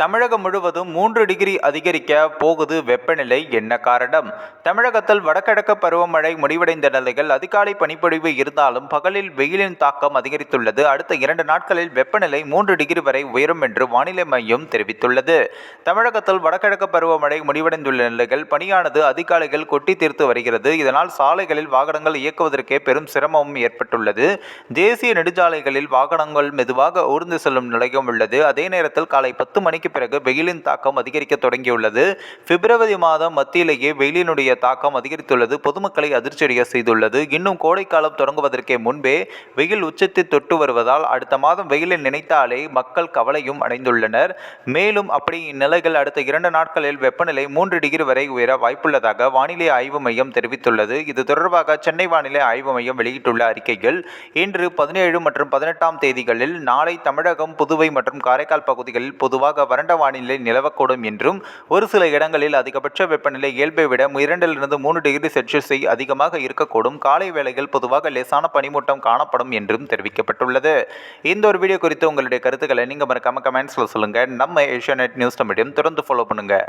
தமிழகம் முழுவதும் மூன்று டிகிரி அதிகரிக்க போகுது வெப்பநிலை என்ன காரணம்? தமிழகத்தில் வடகிழக்கு பருவமழை முடிவடைந்த நிலையில் அதிகாலை பனிப்பொழிவு இருந்தாலும் பகலில் வெயிலின் தாக்கம் அதிகரித்துள்ளது. அடுத்த இரண்டு நாட்களில் வெப்பநிலை மூன்று டிகிரி வரை உயரும் என்று வானிலை மையம் தெரிவித்துள்ளது. தமிழகத்தில் வடகிழக்கு பருவமழை முடிவடைந்துள்ள நிலையில் பணியானது அதிகாலையில் கொட்டி தீர்த்து வருகிறது. இதனால் சாலைகளில் வாகனங்கள் இயக்குவதற்கே பெரும் சிரமமும் ஏற்பட்டுள்ளது. தேசிய நெடுஞ்சாலைகளில் வாகனங்கள் மெதுவாக ஊர்ந்து செல்லும் நிலையும் உள்ளது. அதே நேரத்தில் காலை பத்து மணிக்கு பிறகு வெயிலின் தாக்கம் அதிகரிக்க தொடங்கியுள்ளது. பிப்ரவரி மாதம் மத்தியிலேயே வெயிலினுடைய தாக்கம் அதிகரித்துள்ளது. பொதுமக்களை அதிர்ச்சியடைய செய்துள்ளது. இன்னும் கோடைக்காலம் தொடங்குவதற்கே முன்பே வெயில் உச்சத்தை தொட்டு வருவதால் அடுத்த மாதம் வெயிலை நினைத்தாலே மக்கள் கவலையும் அடைந்துள்ளனர். மேலும் அப்படி இந்நிலைகள் அடுத்த இரண்டு நாட்களில் வெப்பநிலை மூன்று டிகிரி வரை உயர வாய்ப்புள்ளதாக வானிலை ஆய்வு மையம் தெரிவித்துள்ளது. இது தொடர்பாக சென்னை வானிலை ஆய்வு மையம் வெளியிட்டுள்ள அறிக்கையில் இன்று பதினேழு மற்றும் பதினெட்டாம் தேதிகளில் நாளை தமிழகம் புதுவை மற்றும் காரைக்கால் பகுதிகளில் பொதுவாக வறண்ட வானிலை நிலவக்கூடும் என்றும் ஒரு சில இடங்களில் அதிகபட்ச வெப்பநிலை இயல்பை விட இரண்டிலிருந்து மூன்று டிகிரி செல்சியஸை அதிகமாக இருக்கக்கூடும். காலை வேளையில் பொதுவாக லேசான பனிமூட்டம் காணப்படும் என்றும் தெரிவிக்கப்பட்டுள்ளது. இந்த ஒரு வீடியோ குறித்து உங்களுடைய கருத்துக்களை நீங்கள் மறக்காம கமெண்ட்ஸில் சொல்லுங்கள் நம்ம ஏஷியா நியூஸ் மீடியம் தொடர்ந்து ஃபாலோ பண்ணுங்கள்